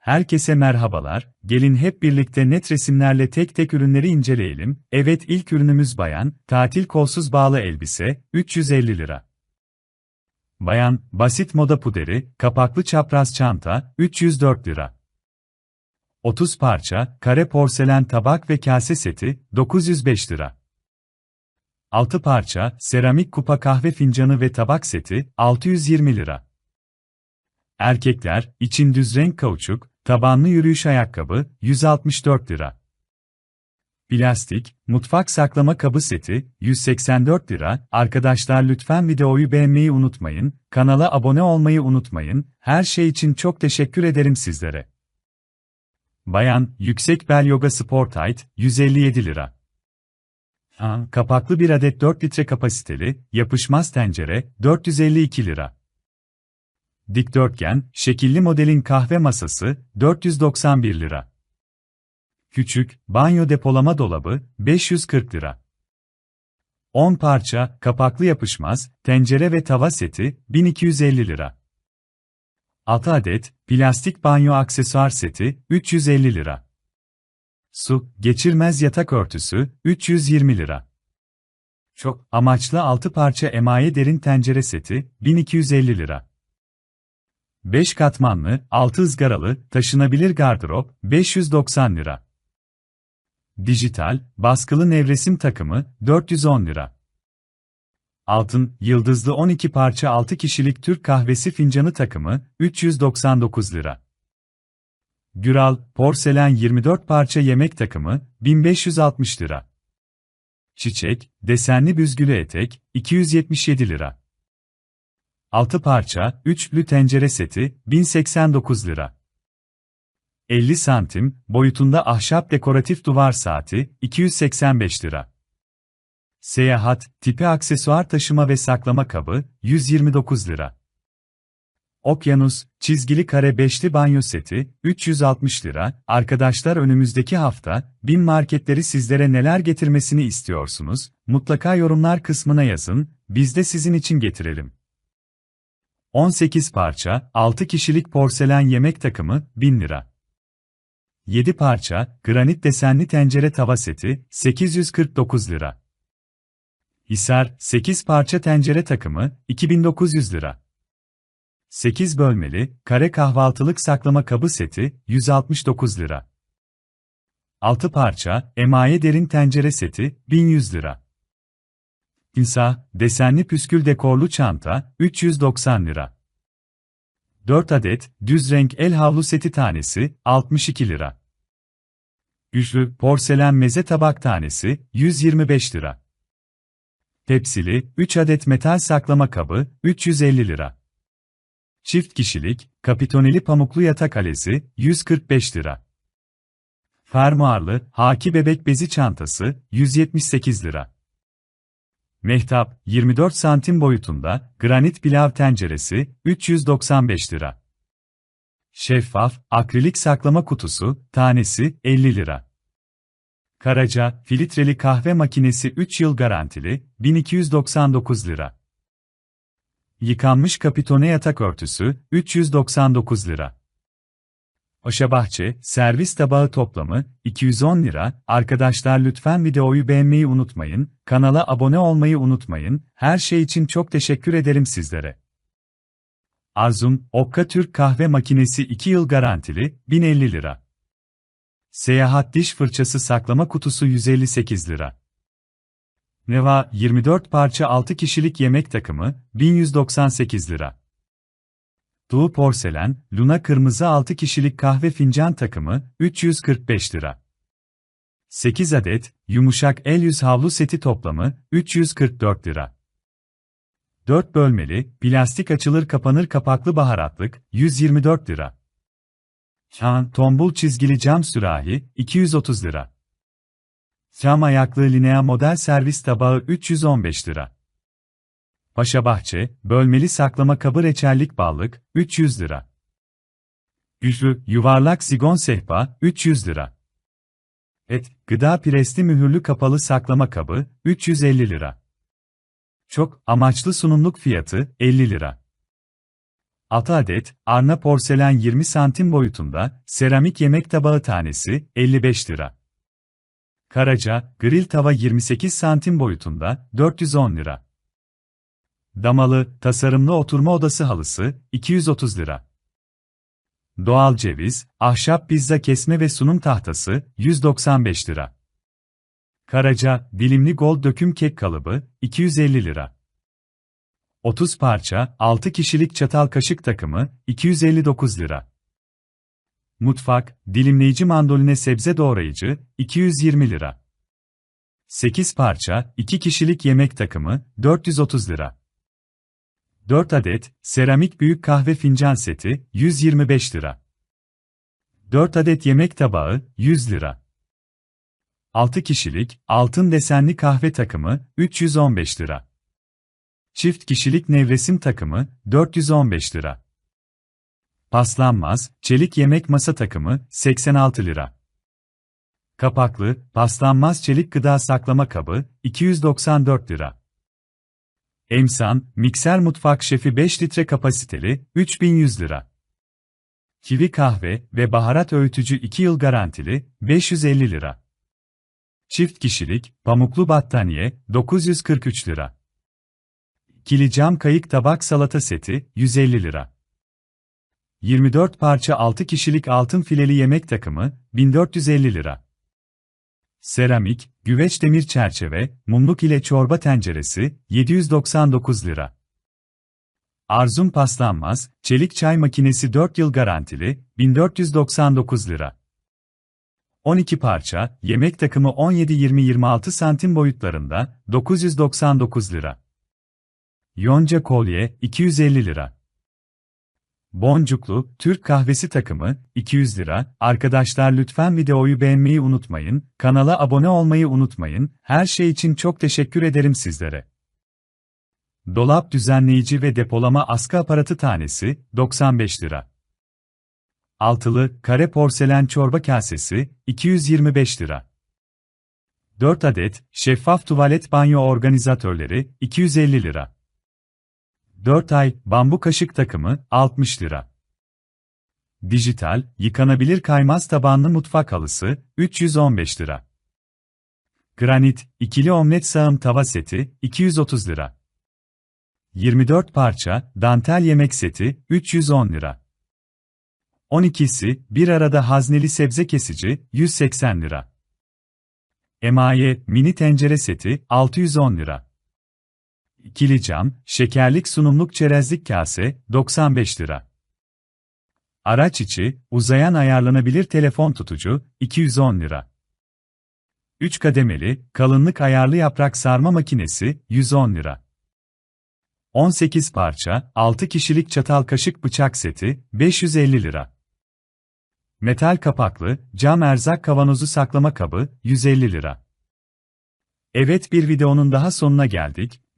Herkese merhabalar, gelin hep birlikte net resimlerle tek tek ürünleri inceleyelim. Evet ilk ürünümüz bayan, tatil kolsuz bağlı elbise, 350 lira. Bayan, basit moda puderi, kapaklı çapraz çanta, 304 lira. 30 parça, kare porselen tabak ve kase seti, 905 lira. 6 parça, seramik kupa kahve fincanı ve tabak seti, 620 lira. Erkekler, için düz renk kauçuk, tabanlı yürüyüş ayakkabı, 164 lira. Plastik, mutfak saklama kabı seti, 184 lira. Arkadaşlar lütfen videoyu beğenmeyi unutmayın, kanala abone olmayı unutmayın, her şey için çok teşekkür ederim sizlere. Bayan, yüksek bel yoga sport height, 157 lira. Kapaklı bir adet 4 litre kapasiteli, yapışmaz tencere, 452 lira. Dikdörtgen, şekilli modelin kahve masası, 491 lira. Küçük, banyo depolama dolabı, 540 lira. 10 parça, kapaklı yapışmaz, tencere ve tava seti, 1250 lira. 6 adet, plastik banyo aksesuar seti, 350 lira. Su, geçirmez yatak örtüsü, 320 lira. Çok amaçlı 6 parça emaye derin tencere seti, 1250 lira. 5 katmanlı, 6 ızgaralı, taşınabilir gardırop, 590 lira. Dijital, baskılı nevresim takımı, 410 lira. Altın, yıldızlı 12 parça 6 kişilik Türk kahvesi fincanı takımı, 399 lira. Güral, porselen 24 parça yemek takımı, 1560 lira. Çiçek, desenli büzgülü etek, 277 lira. 6 parça, üçlü tencere seti, 1089 lira. 50 santim, boyutunda ahşap dekoratif duvar saati, 285 lira. Seyahat, tipi aksesuar taşıma ve saklama kabı, 129 lira. Okyanus, çizgili kare beşli banyo seti, 360 lira. Arkadaşlar önümüzdeki hafta, bin marketleri sizlere neler getirmesini istiyorsunuz? Mutlaka yorumlar kısmına yazın, biz de sizin için getirelim. 18 parça, 6 kişilik porselen yemek takımı, 1000 lira. 7 parça, granit desenli tencere tava seti, 849 lira. Hisar, 8 parça tencere takımı, 2900 lira. 8 bölmeli, kare kahvaltılık saklama kabı seti, 169 lira. 6 parça, emaye derin tencere seti, 1100 lira. İnsa, desenli püskül dekorlu çanta, 390 lira. 4 adet, düz renk el havlu seti tanesi, 62 lira. Üçlü, porselen meze tabak tanesi, 125 lira. Tepsili, 3 adet metal saklama kabı, 350 lira. Çift kişilik, kapitoneli pamuklu yatak alesi, 145 lira. Fermuarlı, haki bebek bezi çantası, 178 lira. Mehtap, 24 santim boyutunda, granit pilav tenceresi, 395 lira. Şeffaf, akrilik saklama kutusu, tanesi, 50 lira. Karaca, filtreli kahve makinesi 3 yıl garantili, 1299 lira. Yıkanmış kapitone yatak örtüsü, 399 lira. Oşabahçe, servis tabağı toplamı, 210 lira. Arkadaşlar lütfen videoyu beğenmeyi unutmayın, kanala abone olmayı unutmayın, her şey için çok teşekkür ederim sizlere. Arzum, Okka Türk kahve makinesi 2 yıl garantili, 1050 lira. Seyahat diş fırçası saklama kutusu 158 lira. Neva, 24 parça 6 kişilik yemek takımı, 1198 lira. Doğu Porselen, Luna Kırmızı 6 kişilik kahve fincan takımı, 345 lira. 8 adet, yumuşak el yüz havlu seti toplamı, 344 lira. 4 bölmeli, plastik açılır kapanır kapaklı baharatlık, 124 lira. Çan, tombul çizgili cam sürahi, 230 lira. Cam ayaklı linea model servis tabağı 315 lira. Paşa Bahçe, bölmeli saklama kabı reçellik ballık, 300 lira. Üçlü, yuvarlak zigon sehpa, 300 lira. Et, gıda presli mühürlü kapalı saklama kabı, 350 lira. Çok, amaçlı sunumluk fiyatı, 50 lira. 6 adet, Arna porselen 20 santim boyutunda, seramik yemek tabağı tanesi, 55 lira. Karaca, grill tava 28 santim boyutunda, 410 lira. Damalı, tasarımlı oturma odası halısı, 230 lira. Doğal ceviz, ahşap pizza kesme ve sunum tahtası, 195 lira. Karaca, dilimli gold döküm kek kalıbı, 250 lira. 30 parça, 6 kişilik çatal kaşık takımı, 259 lira. Mutfak, dilimleyici mandoline sebze doğrayıcı, 220 lira. 8 parça, 2 kişilik yemek takımı, 430 lira. 4 adet, seramik büyük kahve fincan seti, 125 lira. 4 adet yemek tabağı, 100 lira. 6 kişilik, altın desenli kahve takımı, 315 lira. Çift kişilik nevresim takımı, 415 lira. Paslanmaz, çelik yemek masa takımı, 86 lira. Kapaklı, paslanmaz çelik gıda saklama kabı, 294 lira. Emsan, mikser mutfak şefi 5 litre kapasiteli, 3100 lira. Kivi kahve ve baharat öğütücü 2 yıl garantili, 550 lira. Çift kişilik, pamuklu battaniye, 943 lira. Kili cam kayık tabak salata seti, 150 lira. 24 parça 6 kişilik altın fileli yemek takımı, 1450 lira. Seramik, güveç demir çerçeve, mumluk ile çorba tenceresi, 799 lira. Arzum paslanmaz, çelik çay makinesi 4 yıl garantili, 1499 lira. 12 parça, yemek takımı 17-20-26 santim boyutlarında, 999 lira. Yonca kolye, 250 lira. Boncuklu, Türk kahvesi takımı, 200 lira. Arkadaşlar lütfen videoyu beğenmeyi unutmayın, kanala abone olmayı unutmayın, her şey için çok teşekkür ederim sizlere. Dolap düzenleyici ve depolama askı aparatı tanesi, 95 lira. Altılı, kare porselen çorba kasesi, 225 lira. 4 adet, şeffaf tuvalet banyo organizatörleri, 250 lira. 4 ay, bambu kaşık takımı, 60 lira. Dijital, yıkanabilir kaymaz tabanlı mutfak halısı, 315 lira. Granit, ikili omlet sağım tava seti, 230 lira. 24 parça, dantel yemek seti, 310 lira. 12'si, bir arada hazneli sebze kesici, 180 lira. Emaye, mini tencere seti, 610 lira. İkili cam, şekerlik sunumluk çerezlik kase, 95 lira. Araç içi, uzayan ayarlanabilir telefon tutucu, 210 lira. 3 kademeli, kalınlık ayarlı yaprak sarma makinesi, 110 lira. 18 parça, 6 kişilik çatal kaşık bıçak seti, 550 lira. Metal kapaklı, cam erzak kavanozu saklama kabı, 150 lira. Evet bir videonun daha sonuna geldik.